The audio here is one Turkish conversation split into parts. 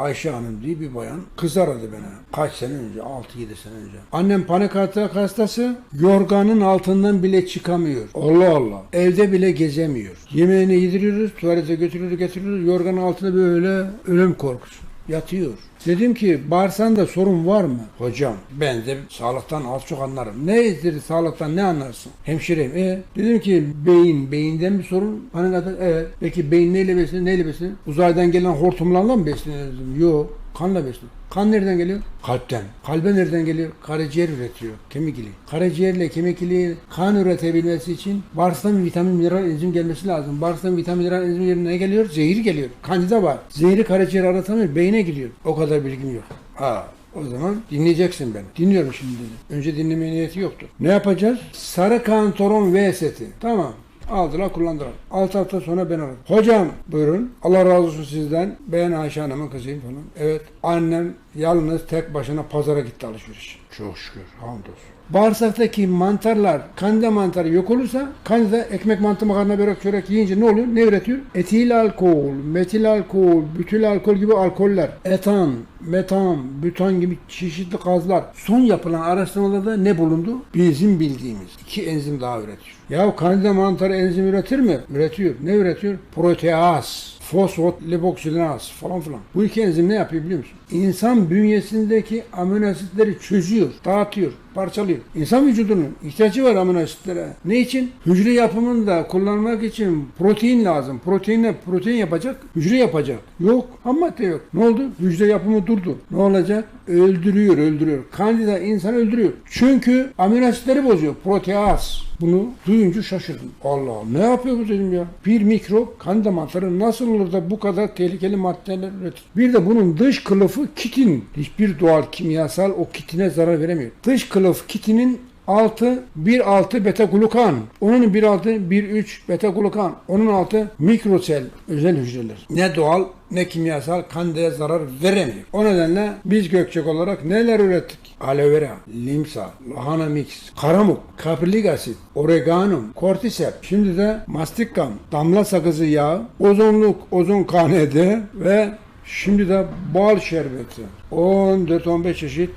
Ayşe Hanım diye bir bayan. Kız aradı beni. Kaç sene önce? 6-7 sene önce. Annem panik atak hastası. Yorganın altından bile çıkamıyor. Allah Allah. Evde bile gezemiyor. Yemeğini yediriyoruz. Tuvalete götürüyoruz getiriyoruz. Yorganın altında böyle ölüm korkusu. Yatıyor. Dedim ki bağırsağında sorun var mı? Hocam ben de sağlıktan az çok anlarım. Ne dedi sağlıktan ne anlarsın? Hemşireyim. E dedim ki beyin, beyinden bir sorun. Panik atak evet. Peki beyin neyle beslenir, neyle beslenir? Uzaydan gelen hortumlarla mı beslenir? dedim. Yok. Kanla beslenir. Kan nereden geliyor? Kalpten. Kalbe nereden geliyor? Karaciğer üretiyor. Kemik iliği. Karaciğerle kemik iliği kan üretebilmesi için bağırsağın vitamin, mineral, enzim gelmesi lazım. Bağırsağın vitamin, mineral, enzim yerine ne geliyor? Zehir geliyor. Kandida var. Zehri karaciğer aratamıyor. Beyne gidiyor. O kadar bilgim yok. Ha. O zaman dinleyeceksin beni. Dinliyorum şimdi dedi. Önce dinleme niyeti yoktu. Ne yapacağız? Sarı kantoron V seti. Tamam. Aldılar kullandılar. 6 hafta sonra ben aradım. Hocam buyurun. Allah razı olsun sizden. Ben Ayşe Hanım'ın kızıyım falan. Evet. Annem yalnız tek başına pazara gitti alışveriş. Çok şükür. Hamdolsun. Bağırsaktaki mantarlar, kandida mantarı yok olursa kandida ekmek mantı makarna börek çörek yiyince ne oluyor? Ne üretiyor? Etil alkol, metil alkol, bütül alkol gibi alkoller, etan, metan, bütan gibi çeşitli gazlar. Son yapılan araştırmalarda ne bulundu? Bizim bildiğimiz iki enzim daha üretiyor. Ya kandida mantarı enzim üretir mi? Üretiyor. Ne üretiyor? Proteaz fosfolipoksilinaz falan filan. Bu iki enzim ne yapıyor biliyor musun? İnsan bünyesindeki amino asitleri çözüyor, dağıtıyor, parçalıyor. İnsan vücudunun ihtiyacı var amino asitlere. Ne için? Hücre yapımında kullanmak için protein lazım. Proteinle protein yapacak, hücre yapacak. Yok, ham madde yok. Ne oldu? Hücre yapımı durdu. Ne olacak? Öldürüyor, öldürüyor. Kandida insanı öldürüyor. Çünkü amino asitleri bozuyor. Proteaz. Bunu duyunca şaşırdım. Allah ne yapıyor bu dedim ya. Bir mikrop kandida mantarı nasıl olur da bu kadar tehlikeli maddeler üretir? Bir de bunun dış kılıfı kitin. Hiçbir doğal kimyasal o kitine zarar veremiyor. Dış kılıf kitinin 6 1-6 beta glukan. Onun 1-6 1-3 beta glukan. Onun altı mikrosel özel hücreler. Ne doğal ne kimyasal kandaya zarar veremiyor. O nedenle biz Gökçek olarak neler ürettik? Aloe vera, limsa, lahana mix, karamuk, kaprilik asit, oreganum, kortisep, şimdi de mastikam, damla sakızı yağı, ozonluk, ozon KND ve şimdi de bal şerbeti. 14-15 çeşit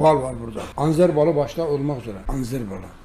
bal var burada. Anzer balı başta olmak üzere. Anzer balı.